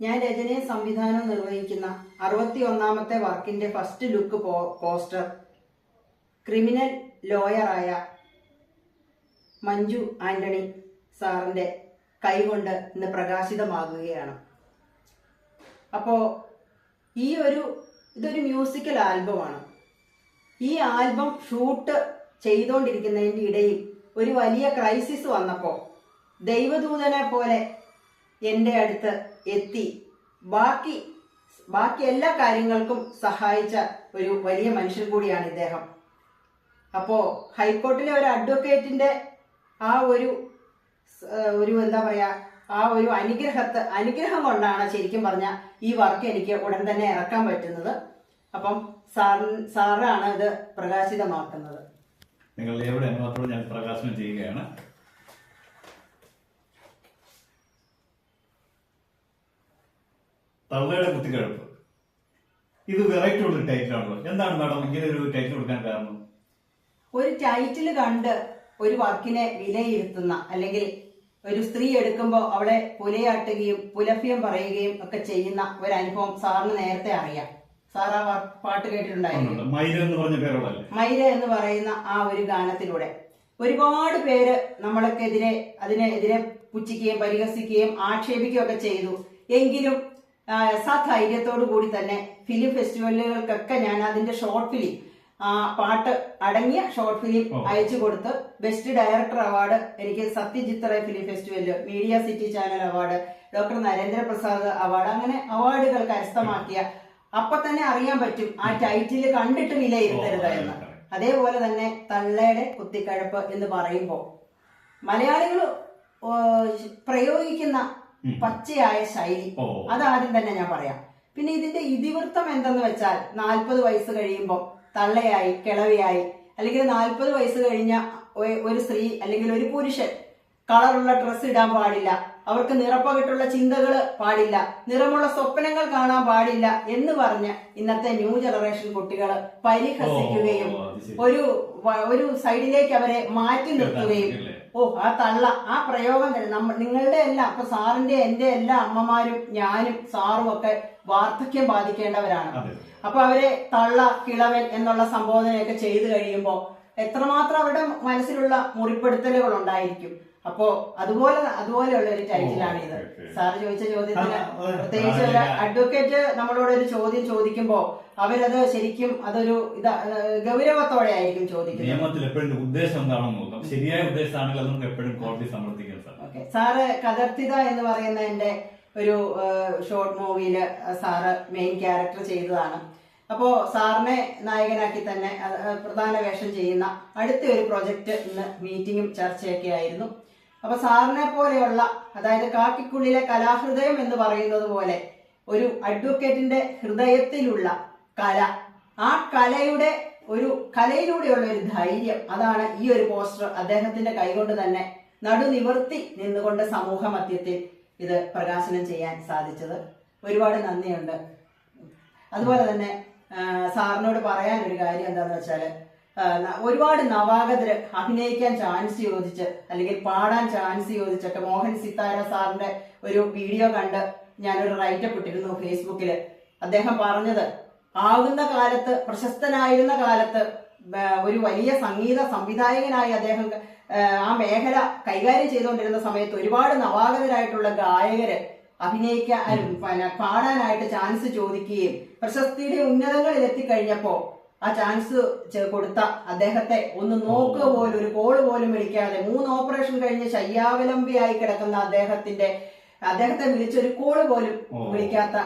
ഞാൻ രചനയും സംവിധാനവും നിർവഹിക്കുന്ന അറുപത്തി ഒന്നാമത്തെ വർക്കിന്റെ ഫസ്റ്റ് ലുക്ക് പോസ്റ്റർ. ക്രിമിനൽ ലോയറായ മഞ്ജു ആന്റണി സാറിന്റെ കൈകൊണ്ട് ഇന്ന് പ്രകാശിതമാകുകയാണ്. അപ്പോ ഈ ഒരു ഇതൊരു മ്യൂസിക്കൽ ആൽബമാണ്. ഈ ആൽബം ഷൂട്ട് ചെയ്തുകൊണ്ടിരിക്കുന്നതിന്റെ ഇടയിൽ ഒരു വലിയ ക്രൈസിസ് വന്നപ്പോൾ ദൈവദൂതനെ പോലെ എന്റെ അടുത്ത് എത്തി. ബാക്കി ബാക്കി എല്ലാ കാര്യങ്ങൾക്കും സഹായിച്ച ഒരു വലിയ മനുഷ്യൻ കൂടിയാണ് ഇദ്ദേഹം. അപ്പോ ഹൈക്കോർട്ടിലെ ഒരു അഡ്വക്കേറ്റിന്റെ ആ ഒരു ഒരു എന്താ പറയാ ആ ഒരു അനുഗ്രഹത്ത് അനുഗ്രഹം കൊണ്ടാണ് ശരിക്കും പറഞ്ഞ ഈ വർക്ക് എനിക്ക് ഉടൻ തന്നെ ഇറക്കാൻ പറ്റുന്നത്. അപ്പം സാർ സാറാണ് ഇത് പ്രകാശിതമാക്കുന്നത്. നിങ്ങളുടെ എവിടെ ഞാൻ പ്രകാശനം ചെയ്യുകയാണ്. തള്ളയുടെ കുത്തിക്കഴപ്പ് ഇത് വെറൈറ്റി ഉള്ള ടൈറ്റിലാണല്ലോ എന്താണ് മാഡം ഇങ്ങനെ ഒരു ടൈറ്റിൽ കൊടുക്കാൻ കാരണം? ഒരു ടൈറ്റിൽ കണ്ട് ഒരു വർക്കിനെ വിലയിരുത്തുന്ന അല്ലെങ്കിൽ ഒരു സ്ത്രീ എടുക്കുമ്പോൾ അവളെ പുലയാട്ടുകയും പുലഫ്യം പറയുകയും ഒക്കെ ചെയ്യുന്ന ഒരു അനുഭവം സാറിന് നേരത്തെ അറിയാം. സാർ ആ പാട്ട് കേട്ടിട്ടുണ്ടായിരുന്നു. മൈര എന്ന് പറയുന്ന ആ ഒരു ഗാനത്തിലൂടെ. ഒരുപാട് പേര് നമ്മൾക്കെതിരെ അതിനെതിരെ പുച്ഛിക്കുകയും പരിഹസിക്കുകയും ആക്ഷേപിക്കുകയും ഒക്കെ ചെയ്തു. എങ്കിലും സധൈര്യത്തോടു കൂടി തന്നെ ഫിലിം ഫെസ്റ്റിവലുകൾക്കൊക്കെ ഞാൻ അതിന്റെ ഷോർട്ട് ഫിലിം ആ പാട്ട് അടങ്ങിയ ഷോർട്ട് ഫിലിം അയച്ചു കൊടുത്ത് ബെസ്റ്റ് ഡയറക്ടർ അവാർഡ് എനിക്ക് സത്യജിത് റേ ഫിലിം ഫെസ്റ്റിവലിൽ media city channel award doctor Narendraprasad award അങ്ങനെ അവാർഡുകൾ കരസ്ഥമാക്കിയ അപ്പൊ തന്നെ അറിയാൻ പറ്റും ആ ടൈറ്റിൽ കണ്ടിട്ട് വിലയിരുത്തരുത് എന്ന് അതേപോലെ തന്നെ തള്ളയുടെ കുത്തിക്കഴപ്പ് എന്ന് പറയുമ്പോൾ മലയാളികൾ പ്രയോഗിക്കുന്ന. പച്ചയായ ശൈലി അതാദ്യം തന്നെ ഞാൻ പറയാം പിന്നെ ഇതിന്റെ ഇതിവൃത്തം എന്തെന്ന് വെച്ചാൽ നാൽപ്പത് വയസ്സ് കഴിയുമ്പോൾ തള്ളയായി കിളവിയായി അല്ലെങ്കിൽ നാൽപ്പത് വയസ്സ് കഴിഞ്ഞ ഒരു സ്ത്രീ അല്ലെങ്കിൽ ഒരു പുരുഷൻ കളറുള്ള ഡ്രസ്സ് ഇടാൻ പാടില്ല അവർക്ക് നിറപ്പകിട്ടുള്ള ചിന്തകൾ പാടില്ല നിറമുള്ള സ്വപ്നങ്ങൾ കാണാൻ പാടില്ല എന്ന് പറഞ്ഞ് ഇന്നത്തെ ന്യൂ ജനറേഷൻ കുട്ടികൾ പരിഹസിക്കുകയും. ഒരു ഒരു സൈഡിലേക്ക് അവരെ മാറ്റി നിർത്തുകയും? ഓ ആ തള്ള ആ പ്രയോഗം തന്നെ. നമ്മ നിങ്ങളുടെ എല്ലാം അപ്പൊ സാറിന്റെ എന്റെ എല്ലാ അമ്മമാരും ഞാനും സാറും ഒക്കെ വാർദ്ധക്യം ബാധിക്കേണ്ടവരാണ്. അപ്പൊ അവരെ തള്ള കിളവൻ എന്നുള്ള സംബോധനയൊക്കെ ചെയ്തു കഴിയുമ്പോൾ എത്രമാത്രം അവരുടെ മനസ്സിലുള്ള മുറിപ്പെടുത്തലുകൾ ഉണ്ടായിരിക്കും. അപ്പോ അതുപോലെ അതുപോലെയുള്ള ഒരു ടൈറ്റിലാണ് ഇത്. സാറ് ചോദിച്ച ചോദ്യത്തിന് പ്രത്യേകിച്ച് ഒരു അഡ്വക്കേറ്റ് നമ്മളോട് ഒരു ചോദ്യം ചോദിക്കുമ്പോ അവരത് ശരിക്കും അതൊരു ഇതാ ഗൗരവത്തോടെ ആയിരിക്കും ചോദിക്കുന്നത്. നിയമത്തിൽ എപ്പോഴും ഉദ്ദേശം എന്താണെന്ന് നോക്കാം. ശരിയായ ഉദ്ദേശമാണെങ്കിൽ അത് നമുക്ക് എപ്പോഴും കോടതി സമർത്ഥിക്കാൻ സാർ ഓക്കെ. സാറ് കതർത്തിത എന്ന് പറയുന്ന എന്റെ ഒരു ഷോർട്ട് മൂവിയിൽ സാറ് മെയിൻ ക്യാരക്ടർ ചെയ്തതാണ്. അപ്പോ സാറിനെ നായകനാക്കി തന്നെ പ്രധാന വേഷം ചെയ്യുന്ന അടുത്ത ഒരു പ്രൊജക്ട് ഇന്ന് മീറ്റിങ്ങും ചർച്ചയൊക്കെ ആയിരുന്നു. അപ്പൊ സാറിനെ പോലെയുള്ള അതായത് കാക്കിക്കുള്ളിലെ കലാഹൃദയം എന്ന് പറയുന്നത് പോലെ ഒരു അഡ്വക്കേറ്റിന്റെ ഹൃദയത്തിലുള്ള കല ആ കലയുടെ ഒരു കലയിലൂടെയുള്ള ഒരു ധൈര്യം അതാണ് ഈ ഒരു പോസ്റ്റർ അദ്ദേഹത്തിന്റെ കൈകൊണ്ട് തന്നെ നടുനിവർത്തി നിന്നുകൊണ്ട് സമൂഹ മധ്യത്തിൽ ഇത് പ്രകാശനം ചെയ്യാൻ സാധിച്ചത്. ഒരുപാട് നന്ദിയുണ്ട്. അതുപോലെ തന്നെ സാറിനോട് പറയാൻ ഒരു കാര്യം എന്താണെന്ന് വെച്ചാൽ ഒരുപാട് നവാഗതര് അഭിനയിക്കാൻ ചാൻസ് ചോദിച്ച് അല്ലെങ്കിൽ പാടാൻ ചാൻസ് ചോദിച്ചൊക്കെ മോഹൻ സിത്താര സാറിന്റെ ഒരു വീഡിയോ കണ്ട് ഞാനൊരു റൈറ്റപ്പ് ഇട്ടിരുന്നു ഫേസ്ബുക്കിൽ അദ്ദേഹം പറഞ്ഞത് ആകുന്ന കാലത്ത് പ്രശസ്തനായിരുന്ന കാലത്ത് ഒരു വലിയ സംഗീത സംവിധായകനായി അദ്ദേഹം ആ, മേഖല കൈകാര്യം ചെയ്തുകൊണ്ടിരുന്ന സമയത്ത് ഒരുപാട് നവാഗതരായിട്ടുള്ള ഗായകര് അഭിനയിക്കാനും പാടാനായിട്ട് ചാൻസ് ചോദിക്കുകയും പ്രശസ്തിയുടെ ഉന്നതങ്ങളിൽ എത്തിക്കഴിഞ്ഞപ്പോ ആ ചാൻസ് കൊടുത്ത അദ്ദേഹത്തെ ഒന്ന് നോക്കുക പോലും ഒരു കോൾ പോലും വിളിക്കാതെ മൂന്ന് ഓപ്പറേഷൻ കഴിഞ്ഞ് ശയ്യാവലംബിയായി കിടക്കുന്ന അദ്ദേഹത്തിന്റെ അദ്ദേഹത്തെ വിളിച്ചൊരു കോൾ പോലും. വിളിക്കാത്ത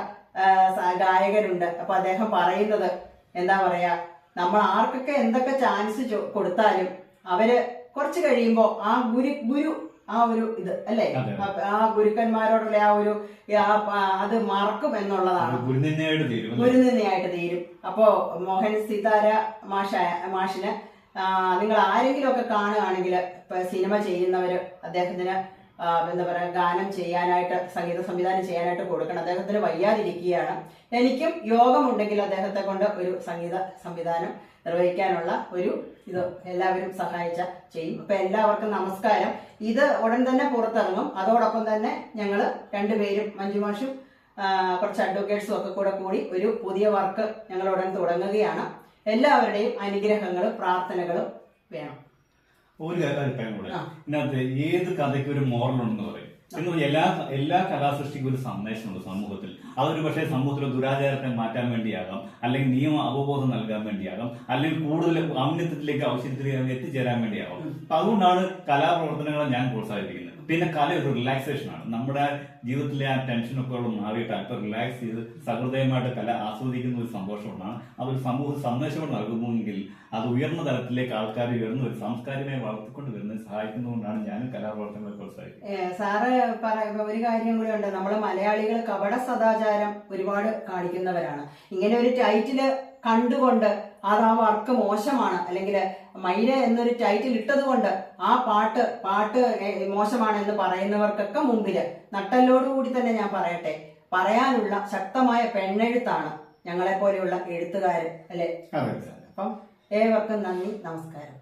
ഗായകരുണ്ട് അപ്പൊ അദ്ദേഹം പറയുന്നത് എന്താ പറയാ നമ്മൾ ആർക്കൊക്കെ എന്തൊക്കെ ചാൻസ് കൊടുത്താലും അവർ കുറച്ച് കഴിയുമ്പോ ആ ഗുരു ഗുരു ആ ഒരു ഇത് അല്ലേ? ആ- ഗുരുക്കന്മാരോടുള്ള ആ ഒരു അത് മറക്കും എന്നുള്ളതാണ്. ഗുരുനിന്നയായിട്ട് തീരും അപ്പോ മോഹൻ സിതാര മാഷ മാഷിന് നിങ്ങൾ ആരെങ്കിലും ഒക്കെ കാണുകയാണെങ്കിൽ സിനിമ ചെയ്യുന്നവര് അദ്ദേഹത്തിന് എന്താ പറയാ ഗാനം ചെയ്യാനായിട്ട് സംഗീത സംവിധാനം ചെയ്യാനായിട്ട് കൊടുക്കണം. അദ്ദേഹത്തിന് വയ്യാതിരിക്കുകയാണ്. എനിക്കും യോഗമുണ്ടെങ്കിൽ അദ്ദേഹത്തെ കൊണ്ട് ഒരു സംഗീത സംവിധാനം നിർവഹിക്കാനുള്ള ഒരു ഇത് എല്ലാവരും സഹായിച്ച ചെയ്യും. അപ്പൊ എല്ലാവർക്കും നമസ്കാരം. ഇത് ഉടൻ തന്നെ പുറത്തിറങ്ങും. അതോടൊപ്പം തന്നെ ഞങ്ങൾ രണ്ടുപേരും മഞ്ജുമാഷും കുറച്ച് അഡ്വക്കേറ്റ്സും ഒക്കെ കൂടെ കൂടി ഒരു പുതിയ വർക്ക് ഞങ്ങൾ ഉടൻ തുടങ്ങുകയാണ്. എല്ലാവരുടെയും അനുഗ്രഹങ്ങളും പ്രാർത്ഥനകളും വേണം. ഒരു കാര്യം കൂടെ. ഇതിനകത്ത് ഏത് കഥയ്ക്ക് ഒരു മോറൽ ഉണ്ടെന്ന് പറയും. എന്ന് പറഞ്ഞാൽ എല്ലാ എല്ലാ കലാസൃഷ്ടിക്കും ഒരു സന്ദേശമുണ്ട് സമൂഹത്തിൽ. അതൊരു പക്ഷേ സമൂഹത്തിലെ ദുരാചാരത്തെ മാറ്റാൻ വേണ്ടിയാകാം. അല്ലെങ്കിൽ നിയമ അവബോധം നൽകാൻ വേണ്ടിയാകാം. അല്ലെങ്കിൽ കൂടുതൽ ഔന്നത്യത്തിലേക്ക് ഔഷധത്തിലേക്ക് എത്തിച്ചേരാൻ വേണ്ടിയാകാം. അപ്പൊ അതുകൊണ്ടാണ് കലാപ്രവർത്തനങ്ങളെ ഞാൻ പ്രോത്സാഹിപ്പിക്കുന്നത്. പിന്നെ കല ഒരു റിലാക്സേഷൻ ആണ്. നമ്മുടെ ജീവിതത്തിലെ ആ ടെൻഷനൊക്കെ ഉള്ള മാറിയിട്ട് അല്പം റിലാക്സ് ചെയ്ത് സഹൃദയമായിട്ട് കല ആസ്വദിക്കുന്ന ഒരു സന്തോഷമാണ് അതൊരു സമൂഹ സന്ദേശം നൽകുന്നുവെങ്കിൽ അത് ഉയർന്ന തലത്തിലേക്ക് ആൾക്കാർ ഉയർന്ന ഒരു സംസ്കാരമായി വളർത്തിക്കൊണ്ട് വരുന്നത് സഹായിക്കുന്നതുകൊണ്ടാണ് ഞാനും കലാപ്രവർത്തനങ്ങളെ പ്രോത്സാഹിക്കുന്നത് സാറ് ഒരു കാര്യം കൂടി ഉണ്ട്. നമ്മളെ മലയാളികൾ കപട സദാചാരം ഒരുപാട് കാണിക്കുന്നവരാണ്. ഇങ്ങനെ ഒരു ടൈറ്റിൽ കണ്ടുകൊണ്ട് അത് ആ വർക്ക് മോശമാണ്. അല്ലെങ്കിൽ മൈര എന്നൊരു ടൈറ്റിൽ ഇട്ടത് കൊണ്ട് ആ പാട്ട് പാട്ട് മോശമാണ് എന്ന് പറയുന്നവർക്കൊക്കെ മുമ്പിൽ നട്ടല്ലോടുകൂടി തന്നെ ഞാൻ പറയട്ടെ. പറയാനുള്ള ശക്തമായ പെണ്ണെഴുത്താണ് ഞങ്ങളെ പോലെയുള്ള എഴുത്തുകാര് അല്ലെ? അപ്പം ഏവർക്കും നന്ദി നമസ്കാരം.